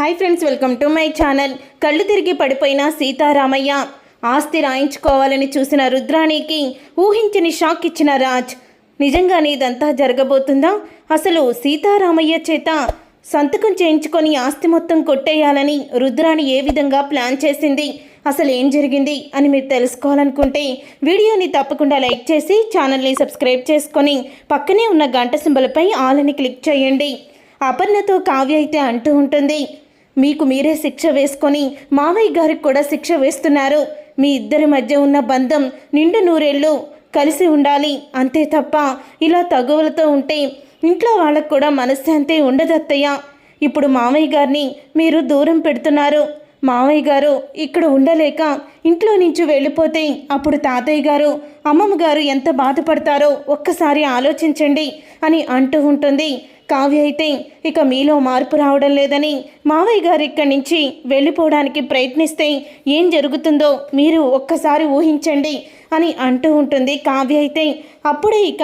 Hi friends welcome to my channel కళ్ళు తిరిగి పడిపోయిన సీతారామయ్య. ఆస్తి రాయించుకోవాలని చూసిన రుద్రాణికి ఊహించని షాక్ ఇచ్చిన రాజ్. నిజంగానే ఇదంతా జరగబోతుందా? అసలు సీతారామయ్య చేత సంతకం చేయించుకొని ఆస్తి మొత్తం కొట్టేయాలని రుద్రాణి ఏ విధంగా ప్లాన్ చేసింది? అసలు ఏం జరిగింది అని మీరు తెలుసుకోవాలనుకుంటే వీడియోని తప్పకుండా లైక్ చేసి ఛానల్ని సబ్స్క్రైబ్ చేసుకొని పక్కనే ఉన్న గంట సింబలపై ఆల్ అని క్లిక్ చేయండి. అపర్ణతో కావ్య అయితే అంటూ ఉంటుంది. మీకు మీరే శిక్ష వేసుకొని మావయ్య గారికి కూడా శిక్ష వేస్తున్నారు. మీ ఇద్దరి మధ్య ఉన్న బంధం నిండు నూరేళ్ళు కలిసి ఉండాలి. అంతే తప్ప ఇలా తగువలతో ఉంటే ఇంట్లో వాళ్ళకు కూడా మనశ్శాంతి ఉండదత్తయ్య. ఇప్పుడు మామయ్య గారిని మీరు దూరం పెడుతున్నారు. మావయ్య గారు ఇక్కడ ఉండలేక ఇంట్లో నుంచి వెళ్ళిపోతే అప్పుడు తాతయ్య గారు అమ్మమ్మ గారు ఎంత బాధపడతారో ఒక్కసారి ఆలోచించండి అని అంటూ ఉంటుంది. కావ్య అయితే ఇక మీలో మార్పు రావడం లేదని మావయ్య గారు ఇక్కడి నుంచి వెళ్ళిపోవడానికి ప్రయత్నిస్తే ఏం జరుగుతుందో మీరు ఒక్కసారి ఊహించండి అని అంటూ ఉంటుంది. కావ్య అయితే అప్పుడే ఇక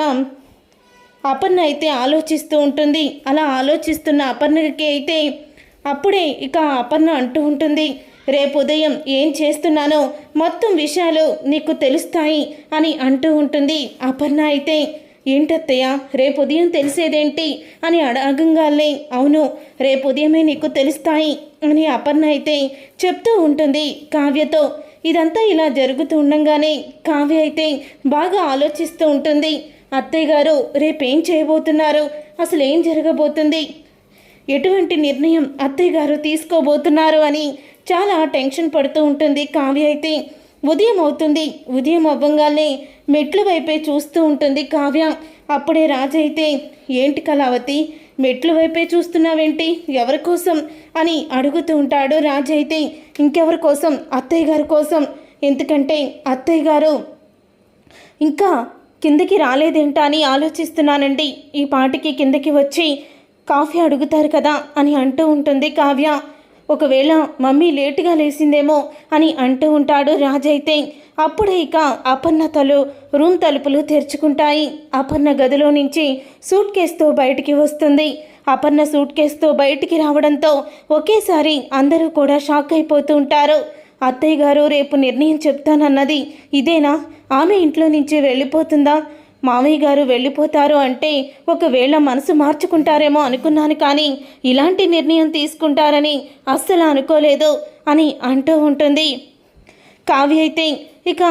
అపర్ణ అయితే ఆలోచిస్తూ ఉంటుంది. అలా ఆలోచిస్తున్న అపర్ణకి అయితే అప్పుడే ఇక అపర్ణ అంటూ ఉంటుంది రేపు ఉదయం ఏం చేస్తున్నానో మొత్తం విషయాలు నీకు తెలుస్తాయి అని అంటూ ఉంటుంది అపర్ణ అయితే. ఏంటత్తయ్య రేపు ఉదయం తెలిసేదేంటి? అని అడగంగానే అవును రేపు ఉదయమే నీకు తెలుస్తాయి అని అపర్ణ అయితే చెప్తూ ఉంటుంది కావ్యతో. ఇదంతా ఇలా జరుగుతూ ఉండంగానే కావ్య అయితే బాగా ఆలోచిస్తూ ఉంటుంది. అత్తయ్య గారు రేపేం చేయబోతున్నారు? అసలు ఏం జరగబోతుంది? ఎటువంటి నిర్ణయం అత్తయ్య గారు తీసుకోబోతున్నారు అని చాలా టెన్షన్ పడుతూ ఉంటుంది కావ్య అయితే. ఉదయం అవుతుంది. ఉదయం అవ్వంగానే మెట్ల వైపే చూస్తూ ఉంటుంది కావ్య. అప్పుడే రాజు అయితే ఏంటి కళావతి? మెట్ల వైపే చూస్తున్నావేంటి? ఎవరి కోసం? అని అడుగుతూ ఉంటాడు రాజు అయితే. ఇంకెవరి కోసం? అత్తయ్య గారి కోసం. ఎందుకంటే అత్తయ్య గారు ఇంకా కిందకి రాలేదేంటా అని ఆలోచిస్తున్నానండి. ఈ పాటికి కిందకి వచ్చి కాఫీ అడుగుతారు కదా అని అంటూ ఉంటుంది కావ్య. ఒకవేళ మమ్మీ లేటుగా లేచిందేమో అని అంటూ ఉంటాడు రాజైతే. అప్పుడే ఇక అపర్ణ తలు రూమ్ తలుపులు తెరుచుకుంటాయి. అపర్ణ గదిలో నుంచి సూట్ కేసుతో బయటికి వస్తుంది. అపర్ణ సూట్ కేసుతో బయటికి రావడంతో ఒకేసారి అందరూ కూడా షాక్ అయిపోతూ ఉంటారు. అత్తయ్య గారు రేపు నిర్ణయం చెప్తానన్నది ఇదేనా? ఆమె ఇంట్లో నుంచి వెళ్ళిపోతుందా? మామయ్య గారు వెళ్ళిపోతారు అంటే ఒకవేళ మనసు మార్చుకుంటారేమో అనుకున్నాను కానీ ఇలాంటి నిర్ణయం తీసుకుంటారని అస్సలు అనుకోలేదు అని అంటూ ఉంటుంది. కావ్య అయితే ఇక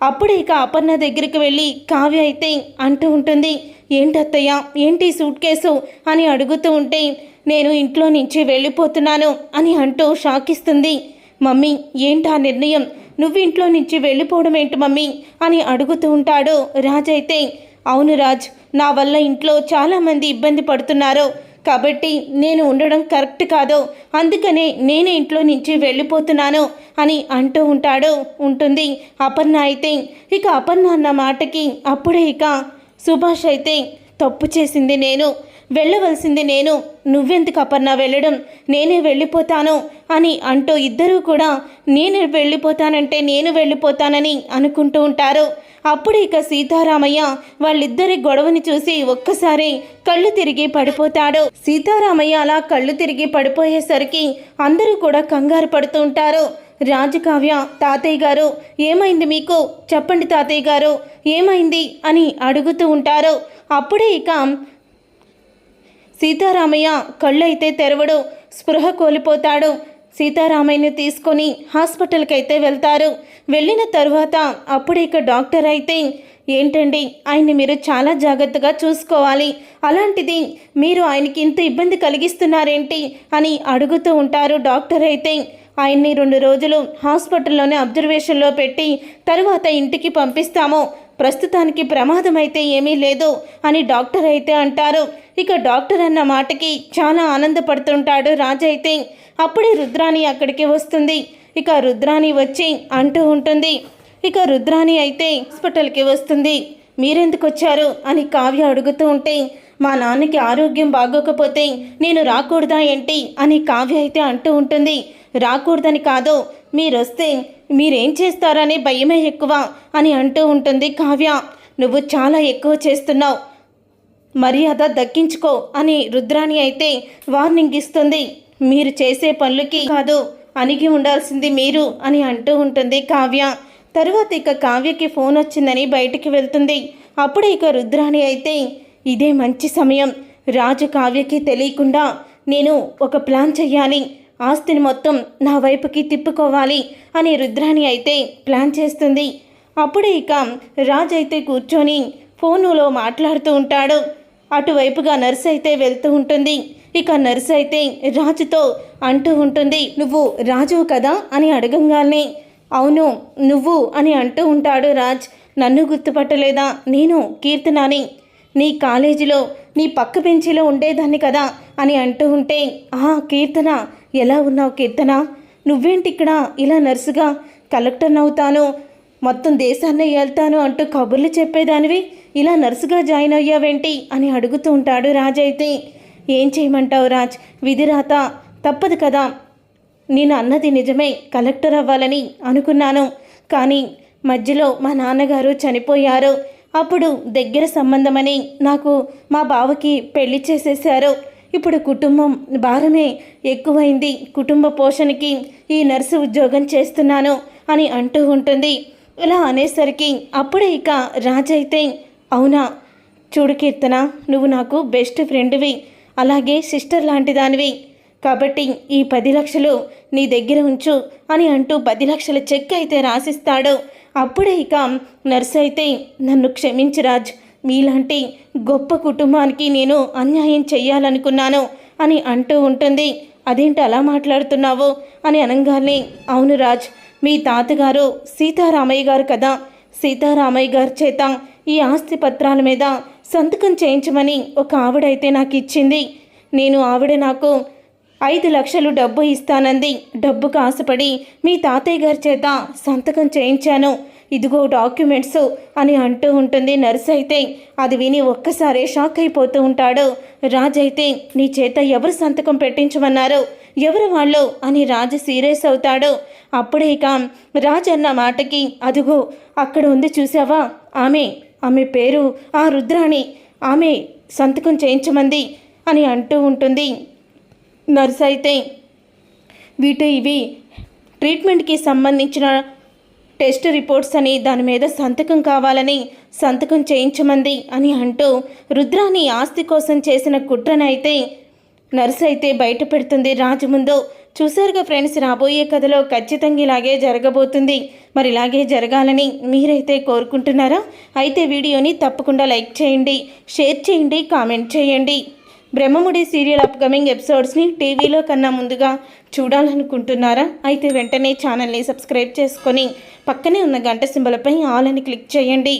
అప్పుడే ఇక అపర్ణ దగ్గరికి వెళ్ళి కావ్య అయితే అంటూ ఉంటుంది. ఏంటత్తయ్య ఏంటి సూట్ కేసు? అని అడుగుతూ ఉంటే నేను ఇంట్లో నుంచి వెళ్ళిపోతున్నాను అని అంటూ షాకిస్తుంది. మమ్మీ ఏంటి ఆ నిర్ణయం? నువ్వు ఇంట్లో నుంచి వెళ్ళిపోవడం ఏంటి మమ్మీ? అని అడుగుతూ ఉంటాడు రాజ్ అయితే. అవును రాజ్ నా వల్ల ఇంట్లో చాలామంది ఇబ్బంది పడుతున్నారు. కాబట్టి నేను ఉండడం కరెక్ట్ కాదు. అందుకనే నేనే ఇంట్లో నుంచి వెళ్ళిపోతున్నాను అని అంటూ ఉంటాడు. ఉంటుంది. అపర్ణ అయితే. ఇక అపర్ణ అన్న మాటకి అప్పుడే ఇక సుభాష్ అయితే తప్పు చేసింది నేను. వెళ్ళవలసింది నేను. నువ్వెందుకు అపర్ణ వెళ్ళడం? నేనే వెళ్ళిపోతాను అని అంటూ ఇద్దరూ కూడా నేను వెళ్ళిపోతానంటే నేను వెళ్ళిపోతానని అనుకుంటూ ఉంటారు. అప్పుడు ఇక సీతారామయ్య వాళ్ళిద్దరి గొడవని చూసి ఒక్కసారి కళ్ళు తిరిగి పడిపోతాడు. సీతారామయ్య అలా కళ్ళు తిరిగి పడిపోయేసరికి అందరూ కూడా కంగారు పడుతూ ఉంటారు. రాజకావ్య తాతయ్య గారు ఏమైంది మీకు? చెప్పండి తాతయ్య గారు ఏమైంది? అని అడుగుతూ ఉంటారు. అప్పుడే ఇక సీతారామయ్య కళ్ళైతే తెరవడు స్పృహ కోల్పోతాడు. సీతారామయ్యని తీసుకొని హాస్పిటల్కి అయితే వెళ్తారు. వెళ్ళిన తరువాత అప్పుడు ఇక డాక్టర్ అయితే ఏంటండి ఆయన్ని మీరు చాలా జాగ్రత్తగా చూసుకోవాలి. అలాంటిది మీరు ఆయనకి ఇంత ఇబ్బంది కలిగిస్తున్నారేంటి? అని అడుగుతూ ఉంటారు డాక్టర్ అయితే. ఆయన్ని రెండు రోజులు హాస్పిటల్లోనే అబ్జర్వేషన్లో పెట్టి తర్వాత ఇంటికి పంపిస్తాము. ప్రస్తుతానికి ప్రమాదం అయితే ఏమీ లేదు అని డాక్టర్ అయితే అంటారు. ఇక డాక్టర్ అన్న మాటకి చాలా ఆనందపడుతుంటాడు రాజు అయితే. అప్పుడే రుద్రాణి అక్కడికి వస్తుంది. ఇక రుద్రాణి వచ్చి అంటూ ఉంటుంది. ఇక రుద్రాణి అయితే హాస్పిటల్కి వస్తుంది. మీరెందుకు వచ్చారు? అని కావ్య అడుగుతూ ఉంటే మా నాన్నకి ఆరోగ్యం బాగోకపోతే నేను రాకూడదా ఏంటి? అని కావ్య అయితే అంటూ ఉంటుంది. రాకూడదని కాదు మీరొస్తే మీరేం చేస్తారనే భయమే ఎక్కువ అని అంటూ ఉంటుంది కావ్య. నువ్వు చాలా ఎక్కువ చేస్తున్నావు. మర్యాద దక్కించుకో అని రుద్రాణి అయితే వార్నింగ్ ఇస్తుంది. మీరు చేసే పనులకి కాదు అణిగి ఉండాల్సింది మీరు అని అంటూ ఉంటుంది కావ్య. తరువాత ఇక కావ్యకి ఫోన్ వచ్చిందని బయటికి వెళ్తుంది. అప్పుడే ఇక రుద్రాణి అయితే ఇదే మంచి సమయం. రాజు కావ్యకి తెలియకుండా నేను ఒక ప్లాన్ చెయ్యాలి. ఆస్తిని మొత్తం నా వైపుకి తిప్పుకోవాలి అని రుద్రాణి అయితే ప్లాన్ చేస్తుంది. అప్పుడే ఇక రాజ్ అయితే కూర్చొని ఫోనులో మాట్లాడుతూ ఉంటాడు. అటువైపుగా నర్స్ అయితే వెళ్తూ ఉంటుంది. ఇక నర్స్ అయితే రాజుతో అంటూ ఉంటుంది నువ్వు రాజు కదా? అని అడగంగానే అవును నువ్వు అని అంటూ ఉంటాడు రాజ్. నన్ను గుర్తుపట్టలేదా? నేను కీర్తనాని. నీ కాలేజీలో నీ పక్క బెంచీలో ఉండేదాన్ని కదా. అని అంటూ ఉంటే ఆ కీర్తన! ఎలా ఉన్నావు కీర్తన? నువ్వేంటి ఇక్కడ ఇలా నర్సుగా కలెక్టర్ అవుతాను మొత్తం దేశాన్ని వెళ్తాను అంటూ కబుర్లు చెప్పేదానివి? ఇలా నర్సుగా జాయిన్ అయ్యావేంటి? అని అడుగుతూ ఉంటాడు రాజ్ అయితే. ఏం చేయమంటావు రాజ్? విధిరాత తప్పదు కదా. నేను అన్నది నిజమే కలెక్టర్ అవ్వాలని అనుకున్నాను. కానీ మధ్యలో మా నాన్నగారు చనిపోయారు. అప్పుడు దగ్గర సంబంధమని నాకు మా బావకి పెళ్ళి చేసేశారు. ఇప్పుడు కుటుంబం భారమే ఎక్కువైంది. కుటుంబ పోషణకి ఈ నర్సు ఉద్యోగం చేస్తున్నాను అని అంటూ ఉంటుంది. ఇలా అనేసరికి అప్పుడే ఇక రాజైతే అవునా? చూడు కీర్తన నువ్వు నాకు బెస్ట్ ఫ్రెండ్వి. అలాగే సిస్టర్ లాంటి దానివి. కాబట్టి ఈ పది లక్షలు నీ దగ్గర ఉంచు అని అంటూ పది లక్షల చెక్ అయితే రాసిస్తాడు. అప్పుడే ఇక నర్స్ అయితే నన్ను క్షమించు రాజ్. మీలాంటి గొప్ప కుటుంబానికి నేను అన్యాయం చెయ్యాలనుకున్నాను అని అంటూ ఉంటుంది. అదేంటి అలా మాట్లాడుతున్నావు అని అనగానే అవును రాజ్ మీ తాతగారు సీతారామయ్య గారు కదా. సీతారామయ్య గారి చేత ఈ ఆస్తి పత్రాల మీద సంతకం చేయించమని ఒక ఆవిడైతే నాకు ఇచ్చింది. నేను ఆవిడ నాకు ఐదు లక్షలు డబ్బు ఇస్తానంది. డబ్బుకు ఆశపడి మీ తాతయ్య గారి చేత సంతకం చేయించాను. ఇదిగో డాక్యుమెంట్స్ అని అంటూ ఉంటుంది. నర్స్ అయితే అది విని ఒక్కసారే షాక్ అయిపోతూ ఉంటాడు. రాజ్ అయితే నీ చేత ఎవరు సంతకం పెట్టించమన్నారు? ఎవరు వాళ్ళు? అని రాజు సీరియస్ అవుతాడు. అప్పుడే ఇక రాజ్ అన్న మాటకి అదిగో అక్కడ ఉంది చూసావా? ఆమె ఆమె పేరు ఆ రుద్రాణి. ఆమె సంతకం చేయించమంది అని అంటూ ఉంటుంది. నర్స్ అయితే వీటి ఇవి ట్రీట్మెంట్కి సంబంధించిన టెస్ట్ రిపోర్ట్స్ అని దాని మీద సంతకం కావాలని సంతకం చేయించమంది అని అంటూ రుద్రాని ఆస్తి కోసం చేసిన కుట్రనైతే నర్స్ అయితే బయట పెడుతుంది రాజు ముందు. చూశారుగా ఫ్రెండ్స్ రాబోయే కథలో ఖచ్చితంగా ఇలాగే జరగబోతుంది. మరి ఇలాగే జరగాలని మీరైతే కోరుకుంటున్నారా? అయితే వీడియోని తప్పకుండా లైక్ చేయండి షేర్ చేయండి కామెంట్ చేయండి. బ్రహ్మముడి సీరియల్ అప్కమింగ్ ఎపిసోడ్స్ని టీవీలో కన్నా ముందుగా చూడాలనుకుంటున్నారా? అయితే వెంటనే ఛానల్ని సబ్స్క్రైబ్ చేసుకొని పక్కనే ఉన్న గంట సింబలపై ఆల్ అని క్లిక్ చేయండి.